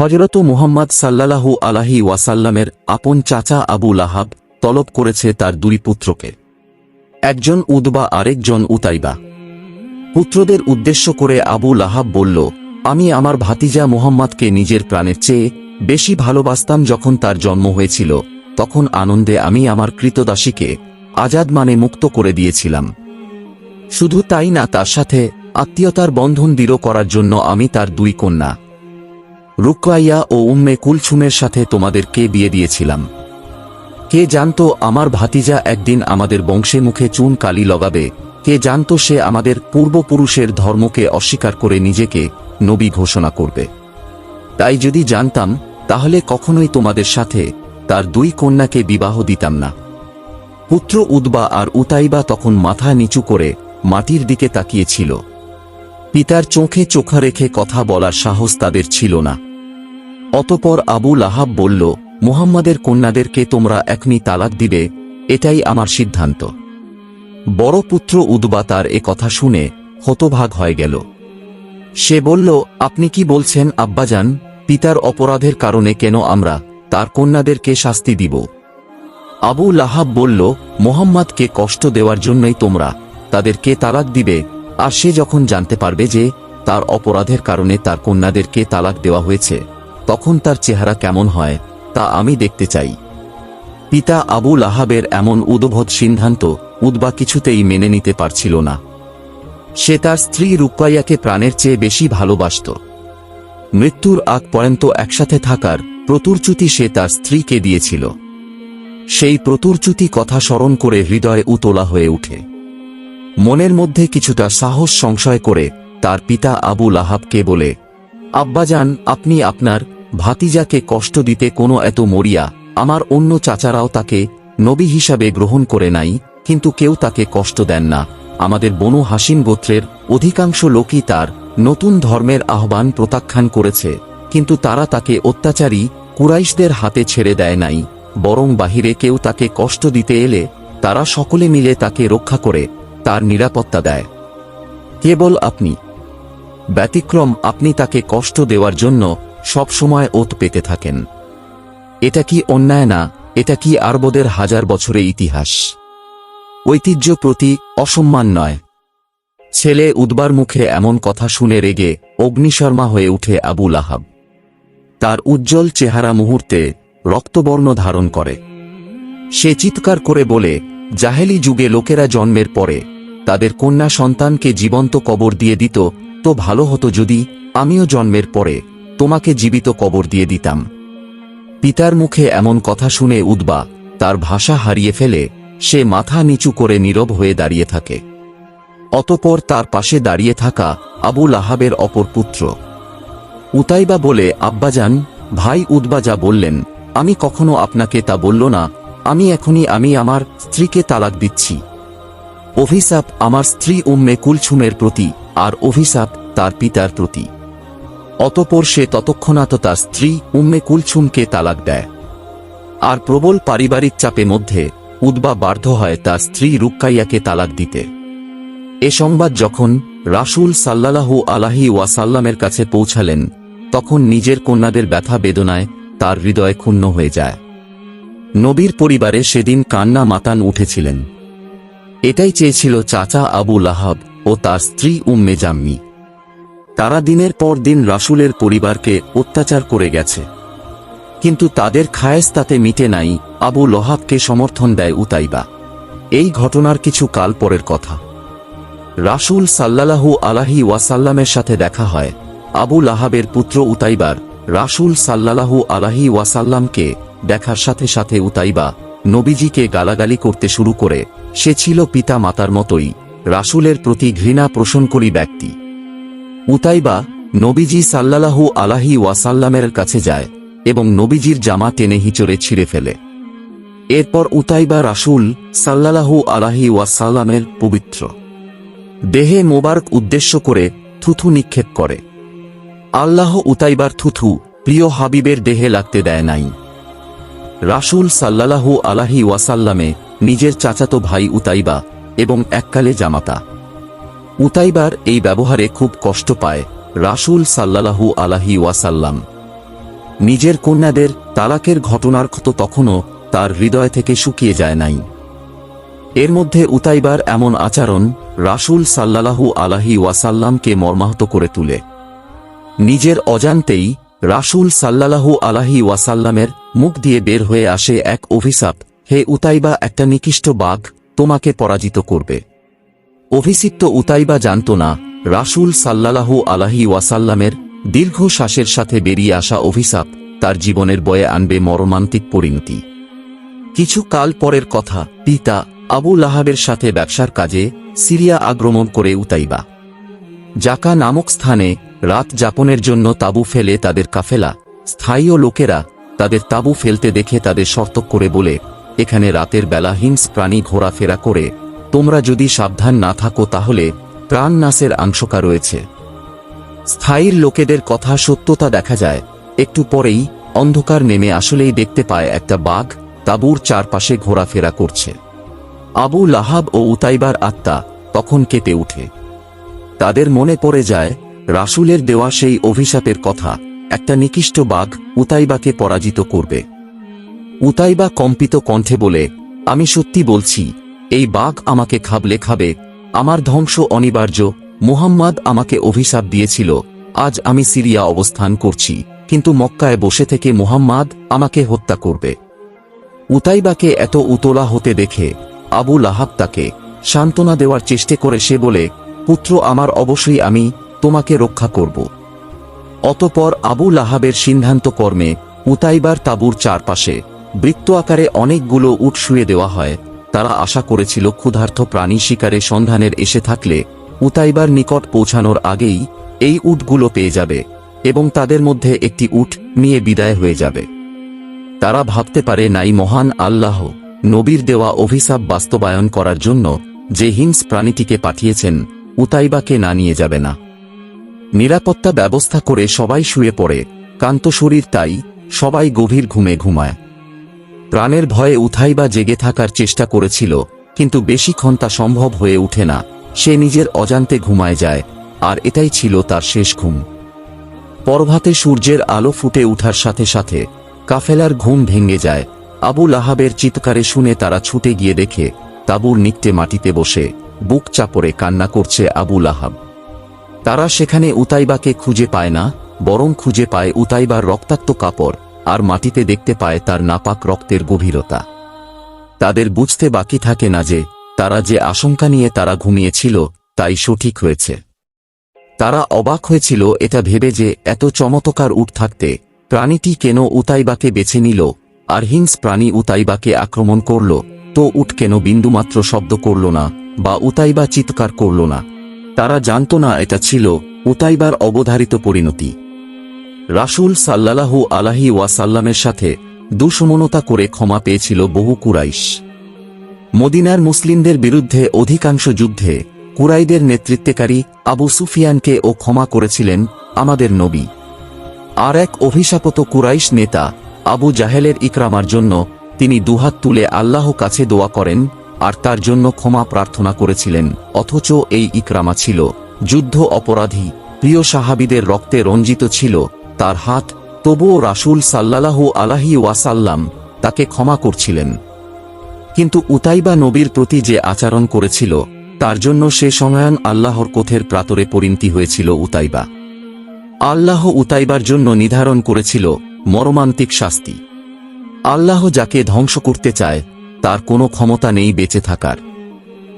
হজরত মুহাম্মদ সাল্লাল্লাহু আলাহি ওয়াসাল্লামের আপন চাচা আবু লাহাব তলব করেছে তার দুই পুত্রকে। একজন উদবা, আরেকজন উতাইবা। পুত্রদের উদ্দেশ্য করে আবু লাহাব বলল, আমি আমার ভাতিজা মুহাম্মদকে নিজের প্রাণের চেয়ে বেশি ভালোবাসতাম যখন তার জন্ম হয়েছিল। তখন আনন্দে আমি আমার কৃতদাসীকে আজাদ মানে মুক্ত করে দিয়েছিলাম। শুধু তাই না, তার সাথে আত্মীয়তার বন্ধন দৃঢ় করার জন্য আমি তার দুই কন্যা রুকাইয়া ও উম্মে কুলছুমের সাথে তোমাদেরকে বিয়ে দিয়েছিলাম। কে জানতো আমার ভাতিজা একদিন আমাদের বংশে মুখে চুন কালি লগাবে? কে জানতো সে আমাদের পূর্বপুরুষের ধর্মকে অস্বীকার করে নিজেকে নবী ঘোষণা করবে? তাই যদি জানতাম, তাহলে কখনোই তোমাদের সাথে তার দুই কন্যাকে বিবাহ দিতাম না। পুত্র উদবা আর উতাইবা তখন মাথা নিচু করে মাটির দিকে তাকিয়েছিল। পিতার চোখে চোখা রেখে কথা বলার সাহস তাদের ছিল না। অতপর আবু লাহাব বলল, মুহাম্মাদের কন্যাদেরকে তোমরা এখনই তালাক দিবে, এটাই আমার সিদ্ধান্ত। বড় পুত্র উদবা তার এ কথা শুনে হতভাগ হয়ে গেল। সে বলল, আপনি কি বলছেন আব্বাজান? পিতার অপরাধের কারণে কেন আমরা তার কন্যাদেরকে শাস্তি দিব? আবু লাহাব বলল, মোহাম্মদকে কষ্ট দেওয়ার জন্যই তোমরা তাদেরকে তালাক দিবে, আর সে যখন জানতে পারবে যে তার অপরাধের কারণে তার কন্যাদেরকে তালাক দেওয়া হয়েছে তখন তার চেহারা কেমন হয়, তা আমি দেখতে চাই। পিতা আবু লাহাবের এমন উদ্ভট সিদ্ধান্ত উদ্বা কিছুতেই মেনে নিতে পারছিল না। সে তার স্ত্রী রুকাইয়াকে প্রাণের চেয়ে বেশি ভালোবাসত। মৃত্যুর আগ পর্যন্ত একসাথে থাকার প্রতুরচ্যুতি সে তার স্ত্রীকে দিয়েছিল। সেই প্রতুরচ্যুতি কথা স্মরণ করে হৃদয়ে উতলা হয়ে উঠে। মনের মধ্যে কিছুটা সাহস সংশয় করে তার পিতা আবু লাহাবকে বলে, আব্বাজান, আপনি আপনার ভাতিজাকে কষ্ট দিতে কোনো এত মরিয়া, আমার অন্য চাচারাও তাকে নবী হিসাবে গ্রহণ করে নাই, কিন্তু কেউ তাকে কষ্ট দেন না। আমাদের বনু হাসিন গোত্রের অধিকাংশ লোকই তার নতুন ধর্মের আহ্বান প্রত্যাখ্যান করেছে, কিন্তু তারা তাকে অত্যাচারী কুরাইশদের হাতে ছেড়ে দেয় নাই, বরং বাহিরে কেউ তাকে কষ্ট দিতে এলে তারা সকলে মিলে তাকে রক্ষা করে, তার নিরাপত্তা দেয়। কেবল আপনি। ব্যতিক্রম, আপনি তাকে কষ্ট দেওয়ার জন্য সবসময় ওত পেতে থাকেন। এটা কি অন্যায় না? এটা কি আরবদের হাজার বছরের ইতিহাস? ঐতিহ্য প্রতি অসম্মান নয়। ছেলে উদ্বার মুখে এমন কথা শুনে রেগে অগ্নিশর্মা হয়ে উঠে আবু লাহাব। তার উজ্জ্বল চেহারা মুহূর্তে রক্তবর্ণ ধারণ করে। সে চিৎকার করে বলে, জাহেলি যুগে লোকেরা জন্মের পরে তাদের কন্যা সন্তানকে জীবন্ত কবর দিয়ে দিত, তো ভালো হতো যদি আমিও জন্মের পরে তোমাকে জীবিত কবর দিয়ে দিতাম। পিতার মুখে এমন কথা শুনে উদ্বা তার ভাষা হারিয়ে ফেলে, সে মাথা নিচু করে নীরব হয়ে দাঁড়িয়ে থাকে। অতপর তার পাশে দাঁড়িয়ে থাকা আবু লাহাবের অপর পুত্র। উতাইবা বলে, আব্বাজান, ভাই উদ্বা যা বললেন, আমি কখনো আপনাকে তা বলল না, আমি এখনই, আমি আমার স্ত্রীকে তালাক দিচ্ছি। অভিশাপ আমার স্ত্রী উম্মে কুলছুমের প্রতি আর অভিশাপ তার পিতার প্রতি। অতপর সে ততক্ষণাৎ তার স্ত্রী, উম্মে কুলছুমকে তালাক দেয়। আর প্রবল পারিবারিক চাপে মধ্যে উদ্বা বাধ্য হয় তার স্ত্রী রুক্কাইয়াকে তালাক দিতে। এ সংবাদ যখন রাসূল সাল্লাল্লাহু আলাহি ওয়াসাল্লামের কাছে পৌঁছালেন, তখন নিজের কন্যাদের ব্যথা বেদনায় তার হৃদয় ক্ষুণ্ণ হয়ে যায়। নবীর পরিবারে সেদিন কান্না মাতান উঠেছিলেন। এটাই চেয়েছিল চাচা আবু লাহাব ও তার স্ত্রী উম্মে জাম্মি। তারা দিনের পর দিন রাসূলের পরিবারকে অত্যাচার করে গেছে। কিন্তু তাদের খায়েস তাতে মিটে নাই, আবু লহাবকে সমর্থন দেয় উতাইবা। এই ঘটনার কিছু কাল পরের কথা। রাসূল সাল্লাহু আলাহি ওয়াসাল্লামের সাথে দেখা হয়। আবু লাহাবের পুত্র উতাইবার রাসূল সাল্লাল্লাহু আলাহি ওয়াসাল্লামকে দেখার সাথে সাথে উতাইবা নবীজিকে গালাগালি করতে শুরু করে। সে ছিল পিতা মাতার মতোই রাসূলের প্রতি ঘৃণা পোষণকারী ব্যক্তি। উতাইবা নবীজি সাল্লাল্লাহু আলাহি ওয়াসাল্লামের কাছে যায় এবং নবীজির জামা টেনে হিচড়ে ছিঁড়ে ফেলে। এরপর উতাইবা রাসূল সাল্লাহু আলাহি ওয়াসাল্লামের পবিত্র। দেহে মোবারক উদ্দেশ্য করে থুথু নিক্ষেপ করে। আল্লাহ উতাইবার থুথু প্রিয় হাবিবের দেহে লাগতে দেয় নাই। রাসূল সাল্লাল্লাহু আলাহি ওয়াসাল্লামে নিজের চাচাতো ভাই উতাইবা এবং এককালে জামাতা। উতাইবার এই ব্যবহারে খুব কষ্ট পায় রাসূল সাল্লাল্লাহু আলাহি ওয়াসাল্লাম। নিজের কন্যাদের তালাকের ঘটনার ক্ষত তখনও তার হৃদয় থেকে শুকিয়ে যায় নাই। এর মধ্যে উতাইবার এমন আচরণ রাসূল সাল্লাহু আলাহি ওয়াসাল্লামকে মর্মাহত করে তুলে। নিজের অজান্তেই রাসূল সাল্লাল্লাহু আলাহি ওয়াসাল্লামের মুখ দিয়ে বের হয়ে আসে এক অভিশাপ, হে উতাইবা, একটা নিকৃষ্ট বাঘ তোমাকে পরাজিত করবে। অভিষিক্ত উতাইবা জানত না, রাসূল সাল্লাল্লাহু আলাহি ওয়াসাল্লামের দীর্ঘ শ্বাসের সাথে বেরিয়ে আসা অভিশাপ তার জীবনের বয়ে আনবে মর্মান্তিক পরিণতি। কিছু কাল পরের কথা, পিতা আবু লাহাবের সাথে ব্যবসার কাজে সিরিয়া আক্রমণ করে উতাইবা। জাকা নামক স্থানে রাত যাপনের জন্য তাবু ফেলে তাদের কাফেলা, স্থায়ীয় লোকেরা তাদের তাবু ফেলতে দেখে তাদের সর্তক করে বলে, এখানে রাতের বেলা হিংস প্রাণী ঘোরাফেরা করে তোমরা যদি সাবধান না থাকো তাহলে প্রাণ নাসের আংশকা রয়েছে। স্থায়ীর লোকেদের কথা সত্যতা দেখা যায়। একটু পরেই অন্ধকার নেমে আসলেই দেখতে পায় একটা বাঘ তাঁবুর চারপাশে ঘোরাফেরা করছে। আবু লাহাব ও উতাইবার আত্মা তখন কেঁপে উঠে তাদের মনে পড়ে যায়, রাসুলের দেওয়া সেই অভিশাপের কথা, একটা নিকৃষ্ট বাঘ উতাইবাকে পরাজিত করবে। উতাইবা কম্পিত কণ্ঠে বলে, আমি সত্যি বলছি এই বাঘ আমাকে খাবলে খাবে। আমার ধ্বংস অনিবার্য। মুহাম্মদ আমাকে অভিশাপ দিয়েছিল। আজ আমি সিরিয়া অবস্থান করছি। কিন্তু মক্কায় বসে থেকে মুহাম্মদ আমাকে হত্যা করবে। উতাইবাকে এত উতলা হতে দেখে আবু লাহাব তাকে সান্ত্বনা দেওয়ার চেষ্টা করে সে বলে, পুত্র, আমার অবশ্যই আমি তোমাকে রক্ষা করব। অতপর আবু লাহাবের সিদ্ধান্ত কর্মে উতাইবার তাবুর চারপাশে বৃত্ত আকারে অনেকগুলো উট শুয়ে দেওয়া হয়। তারা আশা করেছিল ক্ষুধার্থ প্রাণী শিকারে সন্ধানের এসে থাকলে উতাইবার নিকট পৌঁছানোর আগেই এই উটগুলো পেয়ে যাবে এবং তাদের মধ্যে একটি উট নিয়ে বিদায় হয়ে যাবে। তারা ভাবতে পারে নাই মহান আল্লাহ, নবীর দেওয়া অভিশাপ বাস্তবায়ন করার জন্য যে হিংস প্রাণীটিকে পাঠিয়েছেন, উতাইবাকে না নিয়ে যাবে না। নিরাপত্তা ব্যবস্থা করে সবাই শুয়ে পড়ে কান্ত শরীর তাই সবাই গভীর ঘুমে ঘুমায়। প্রাণের ভয়ে উথাইবা জেগে থাকার চেষ্টা করেছিল, কিন্তু বেশিক্ষণ তা সম্ভব হয়ে ওঠে না, সে নিজের অজান্তে ঘুমায় যায়, আর এটাই ছিল তার শেষ ঘুম। পরভাতে সূর্যের আলো ফুটে উঠার সাথে সাথে কাফেলার ঘুম ভেঙে যায়, আবু লাহাবের চিৎকারে শুনে তারা ছুটে গিয়ে দেখে, তাবুর নিকটে মাটিতে বসে বুক চাপড়ে কান্না করছে আবু লাহাব। তারা সেখানে উতাইবাকে খুঁজে পায় না, বরং খুঁজে পায় উতাইবার রক্তাক্ত কাপড়। আর মাটিতে দেখতে পায় তার নাপাক রক্তের গভীরতা। তাদের বুঝতে বাকি থাকে না যে, তারা যে আশঙ্কা নিয়ে তারা ঘুমিয়েছিল, তাই সঠিক হয়েছে। তারা অবাক হয়েছিল এটা ভেবে যে, এত চমৎকার উঠ থাকতে, প্রাণীটি কেন উতাইবাকে বেছে নিল, আর হিংস প্রাণী উতাইবাকে আক্রমণ করল, তো উট কেন বিন্দুমাত্র শব্দ করল না, বা উতাইবা চিৎকার করল না। তারা জানত না এটা ছিল উতাইবার অবধারিত পরিণতি। রাসূল সাল্লাল্লাহু আলাহি ওয়াসাল্লামের সাথে দুসমনতা করে ক্ষমা পেয়েছিল বহু কুরাইশ। মদিনার মুসলিমদের বিরুদ্ধে অধিকাংশ যুদ্ধে কুরাইদের নেতৃত্বকারী আবু সুফিয়ানকে ও ক্ষমা করেছিলেন আমাদের নবী। আর এক অভিশাপত কুরাইশ নেতা আবু জাহেলের ইকরামার জন্য তিনি দুহাত তুলে আল্লাহ কাছে দোয়া করেন আর তার জন্য ক্ষমা প্রার্থনা করেছিলেন, অথচ এই ইকরামা ছিল যুদ্ধ অপরাধী, প্রিয় সাহাবিদের রক্তে রঞ্জিত ছিল তার হাত, তবুও রাসূল সাল্লাল্লাহু আলাহি ওয়াসাল্লাম তাকে ক্ষমা করছিলেন। কিন্তু উতাইবা নবীর প্রতি যে আচরণ করেছিল, তার জন্য সে সময়ন আল্লাহর কোথের প্রাতরে পরিণতি হয়েছিল উতাইবা। আল্লাহ উতাইবার জন্য নির্ধারণ করেছিল মরমান্তিক শাস্তি। আল্লাহ যাকে ধ্বংস করতে চায়, তার কোনো ক্ষমতা নেই বেঁচে থাকার।